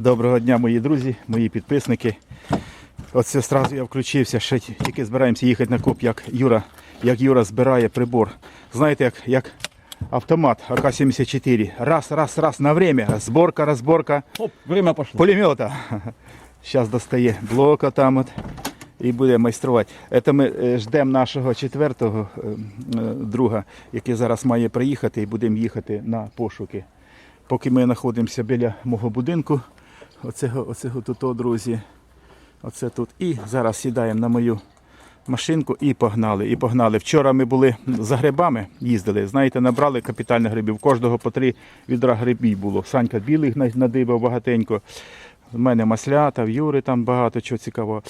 Доброго дня, мої друзі, мої підписники. Оце одразу я включився, ще тільки збираємося їхати на коп, як Юра, як Юра збирає прибор. Знаєте, як, як автомат АК-74. Раз, раз, раз на время. Зборка, розборка Оп, время пошло. пулемета. Зараз достає блока там от і буде майструвати. Це ми е, ждемо нашого четвертого е, е, друга, який зараз має приїхати і будемо їхати на пошуки. Поки ми знаходимося біля мого будинку, оцього, оцього тут, друзі, оце тут. І зараз сідаємо на мою машинку і погнали. І погнали. Вчора ми були за грибами, їздили. Знаєте, набрали капітально грибів. Кожного по три відра грибів було. Санька білих надибав багатенько. В мене маслята, в Юри там багато чого цікавого.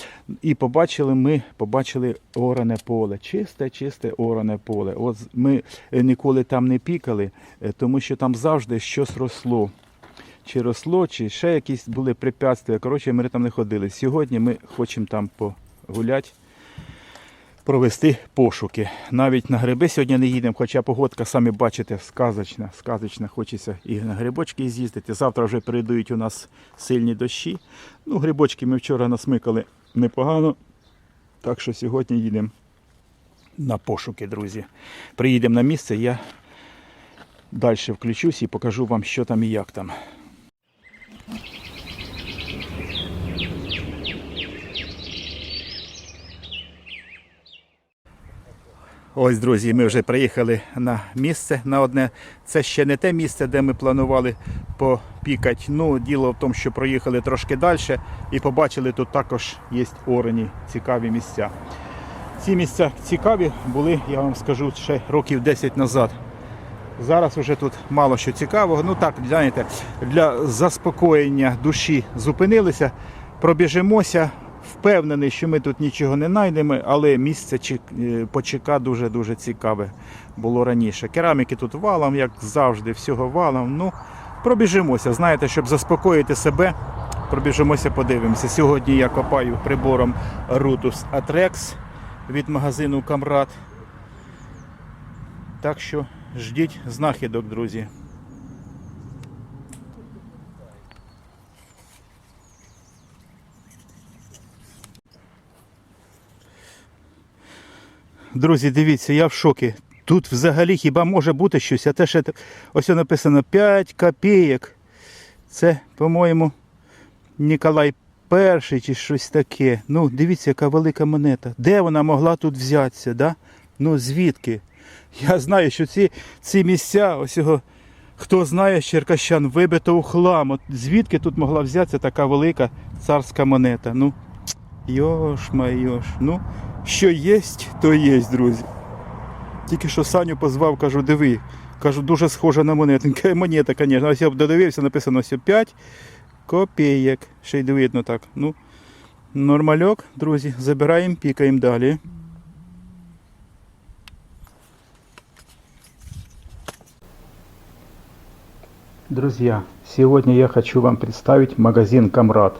І побачили ми, побачили оране поле. Чисте, чисте оране поле. От ми ніколи там не пікали, е, тому що там завжди щось росло. Чи росло, чи ще якісь були препятствия. Коротше, ми там не ходили. Сьогодні ми хочемо там погуляти, провести пошуки. Навіть на гриби сьогодні не їдемо, хоча погодка, самі бачите, сказочна, сказочна. Хочеться і на грибочки з'їздити. Завтра вже передають у нас сильні дощі. Ну, грибочки ми вчора насмикали непогано. Так що сьогодні їдемо на пошуки, друзі. Приїдемо на місце, я далі включусь і покажу вам, що там і як там. Ось, друзі, ми вже приїхали на місце на одне. Це ще не те місце, де ми планували попікати. Ну, діло в тому, що проїхали трошки далі і побачили, тут також є орені, цікаві місця. Ці місця цікаві були, я вам скажу, ще років 10 назад. Зараз вже тут мало що цікавого. Ну так, знаєте, для заспокоєння душі зупинилися, пробіжимося. Впевнений, що ми тут нічого не знайдемо, але місце е, почека дуже-дуже цікаве було раніше. Кераміки тут валом, як завжди, всього валом. Ну, пробіжимося, знаєте, щоб заспокоїти себе, пробіжимося, подивимося. Сьогодні я копаю прибором Rutus Atrex від магазину Камрад. Так що ждіть знахідок, друзі. Друзі, дивіться, я в шокі. Тут взагалі хіба може бути щось, а те ще ось написано 5 копійок. Це, по-моєму, Ніколай І чи щось таке. Ну, дивіться, яка велика монета. Де вона могла тут взятися? Да? Ну звідки? Я знаю, що ці, ці місця, ось його, хто знає з черкащан, вибито у хлам. От звідки тут могла взятися така велика царська монета? Ну, йош майош. Ну, що є, то є, друзі. Тільки що Саню позвав, кажу, диви. Кажу, дуже схожа на монету. Він каже, Монета, звісно. Ось я б додивився, написано ось 5 копійок. Ще й видно так. Ну, нормальок, друзі, забираємо, пікаємо далі. Друзья, сегодня я хочу вам представить магазин «Камрад»,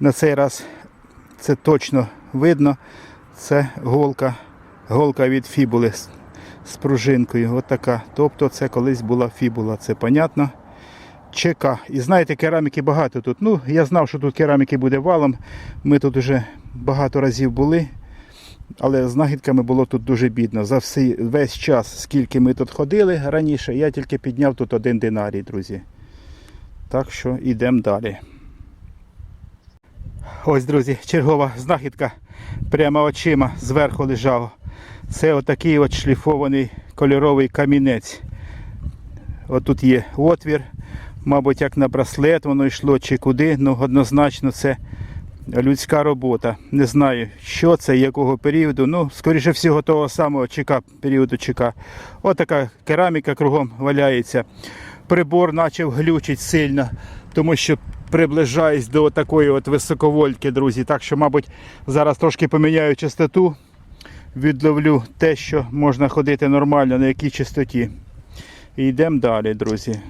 На цей раз це точно видно. Це голка, голка від фібули з, пружинкою. От така. Тобто це колись була фібула, це понятно. ЧК. І знаєте, кераміки багато тут. Ну, я знав, що тут кераміки буде валом. Ми тут вже багато разів були. Але з знахідками було тут дуже бідно. За всі, весь час, скільки ми тут ходили раніше, я тільки підняв тут один динарій, друзі. Так що йдемо далі. Ось, друзі, чергова знахідка прямо очима зверху лежав. Це отакий от шліфований кольоровий камінець. Отут є отвір, мабуть, як на браслет воно йшло чи куди, ну однозначно це людська робота. Не знаю, що це, якого періоду. Ну, скоріше всього, того самого ЧК, періоду ЧК. Отака кераміка кругом валяється. Прибор почав глючити сильно, тому що приближаюсь до такої от високовольтки, друзі. Так що, мабуть, зараз трошки поміняю частоту, відловлю те, що можна ходити нормально, на якій частоті. І йдемо далі, друзі.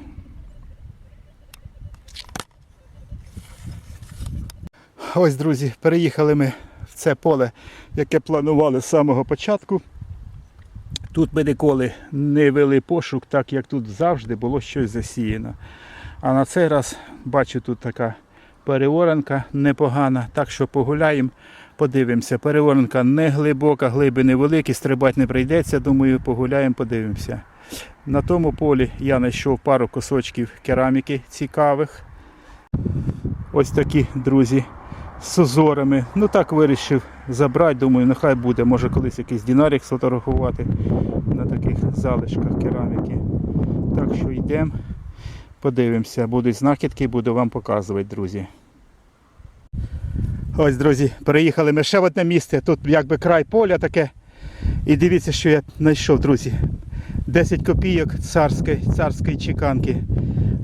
Ось, друзі, переїхали ми в це поле, яке планували з самого початку. Тут ми ніколи не вели пошук, так як тут завжди було щось засіяно. А на цей раз бачу тут така переоранка непогана. Так що погуляємо, подивимося. Переоранка не глибока, глиби невеликі, стрибати не прийдеться. Думаю, погуляємо, подивимося. На тому полі я знайшов пару кусочків кераміки цікавих. Ось такі, друзі, з узорами. Ну так вирішив забрати. Думаю, нехай буде. Може колись якийсь динарік сфотографувати на таких залишках кераміки. Так що йдемо, подивимося. Будуть знахідки, буду вам показувати, друзі. Ось, друзі, переїхали ми ще в одне місце. Тут якби край поля таке. І дивіться, що я знайшов, друзі. 10 копійок царської, царської чеканки.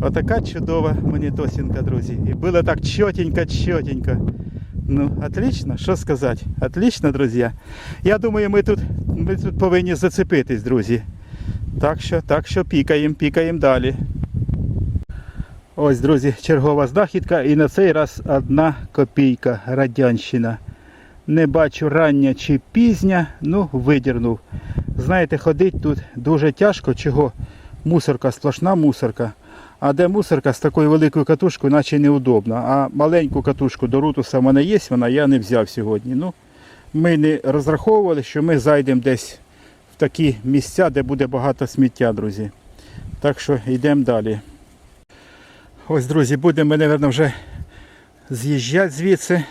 Отака чудова монетосинка, друзі. І було так чотенько, чотенько. Ну, отлично, що сказати? Отлично, друзі. Я думаю, ми тут, ми тут повинні зацепитись, друзі. Так що, так що пікаємо, пікаємо далі. Ось, друзі, чергова знахідка і на цей раз одна копійка радянщина. Не бачу рання чи пізня, ну видірнув. Знаєте, ходить тут дуже тяжко, чого мусорка, сплошна мусорка. А де мусорка з такою великою катушкою, наче неудобно. А маленьку катушку до рутуса в мене є, вона я не взяв сьогодні. Ну, ми не розраховували, що ми зайдемо десь в такі місця, де буде багато сміття, друзі. Так що йдемо далі. Ось, друзі, будемо, мабуть, вже з'їжджати звідси,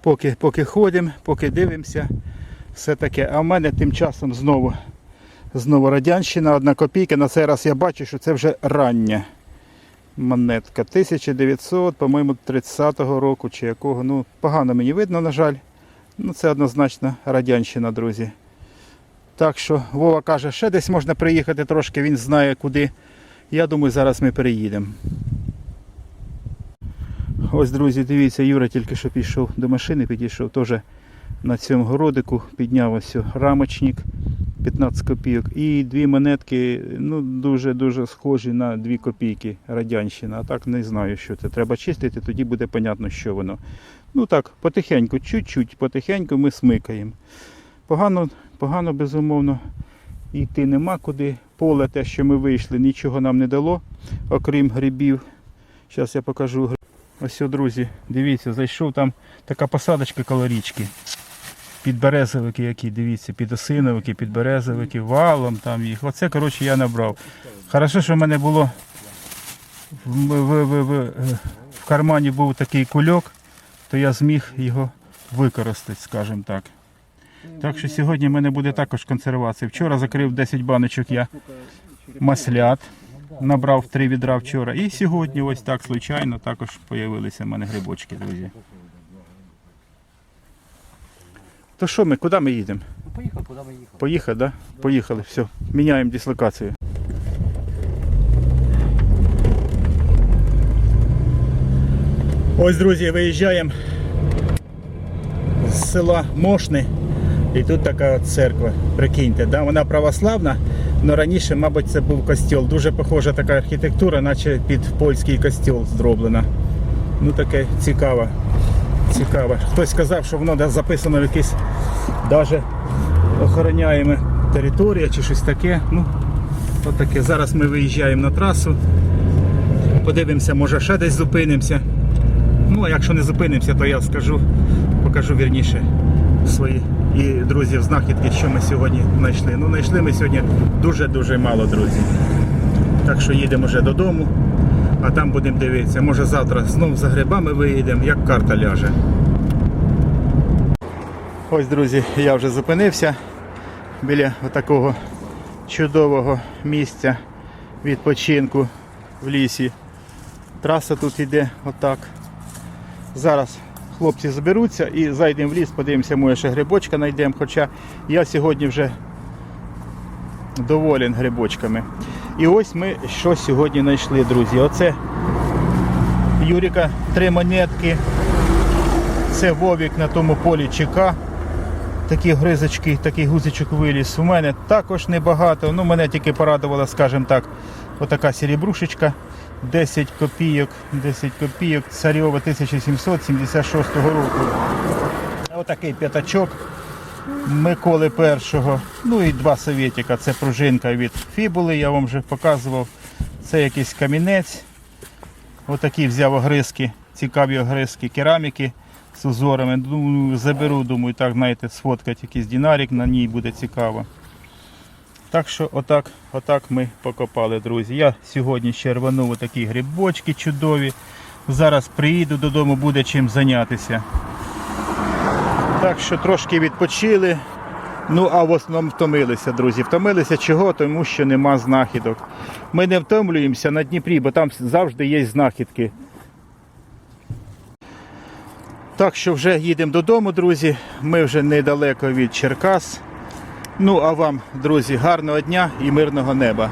поки, поки ходимо, поки дивимося. Все таке. А в мене тим часом знову, знову радянщина, одна копійка. На цей раз я бачу, що це вже рання монетка. 1900, по-моєму, 30-го року чи якого. Ну, погано мені видно, на жаль. Ну, це однозначно радянщина, друзі. Так що Вова каже, ще десь можна приїхати трошки, він знає куди. Я думаю, зараз ми переїдемо. Ось, друзі, дивіться, Юра тільки що пішов до машини, підійшов теж на цьому городику, підняв ось рамочник 15 копійок. І дві монетки ну, дуже-дуже схожі на 2 копійки радянщина. А так не знаю, що це. Треба чистити, тоді буде понятно, що воно. Ну так, потихеньку, чуть-чуть, потихеньку ми смикаємо. Погано, погано, безумовно, йти нема куди. Поле те, що ми вийшли, нічого нам не дало, окрім грибів. Зараз я покажу. Ось, друзі, дивіться, зайшов там така посадочка коло річки. Підберезовики які, дивіться, підосиновики, підберезовики, валом там їх. Оце, коротше, я набрав. Хорошо, що в мене було в, в, в, в, в кармані був такий кульок, то я зміг його використати, скажімо так. Так що сьогодні в мене буде також консервація. Вчора закрив 10 баночок я маслят. Набрав три відра вчора. І сьогодні ось так случайно також з'явилися в мене грибочки, друзі. То що ми, куди ми їдемо? Поїхав, куди ми їхали? Поїхали, да? Поїхали, все. Міняємо дислокацію. Ось, друзі, виїжджаємо з села Мошни. І тут така церква. Прикиньте, да? вона православна, але раніше, мабуть, це був костьол. Дуже похожа така архітектура, наче під польський костьол зроблена. Ну таке цікаво. Цікаво. Хтось сказав, що воно записано в якийсь навіть охороняємо територія чи щось таке. Ну, от таке. Зараз ми виїжджаємо на трасу. Подивимося, може ще десь зупинимося. Ну, а якщо не зупинимося, то я скажу, покажу вірніше свої і друзів знахідки, що ми сьогодні знайшли. Ну, знайшли ми сьогодні дуже-дуже мало, друзі. Так що їдемо вже додому, а там будемо дивитися. Може завтра знов за грибами виїдемо, як карта ляже. Ось, друзі, я вже зупинився біля такого чудового місця відпочинку в лісі. Траса тут йде отак. Зараз хлопці зберуться і зайдемо в ліс, подивимося, може ще грибочка знайдемо. Хоча я сьогодні вже доволен грибочками. І ось ми що сьогодні знайшли, друзі. Оце Юріка три монетки. Це Вовік на тому полі ЧК. Такі гризочки, такий гузичок виліз. У мене також небагато. Ну, мене тільки порадувала, скажімо так, отака серебрушечка. 10 копійок, 10 копійок, царьова 1776 року. Отакий п'ятачок Миколи першого. Ну і два совєтіка. Це пружинка від фібули, я вам вже показував. Це якийсь камінець. Отакі взяв огризки, цікаві огризки кераміки з узорами. Думаю, заберу, думаю, так, знаєте, сфоткати якийсь динарик, на ній буде цікаво. Так що отак, отак ми покопали, друзі. Я сьогодні ще рванув такі грибочки чудові. Зараз приїду додому, буде чим зайнятися. Так що трошки відпочили. Ну, а в основному втомилися, друзі. Втомилися чого? Тому що нема знахідок. Ми не втомлюємося на Дніпрі, бо там завжди є знахідки. Так що вже їдемо додому, друзі. Ми вже недалеко від Черкас. Ну а вам, друзі, гарного дня і мирного неба.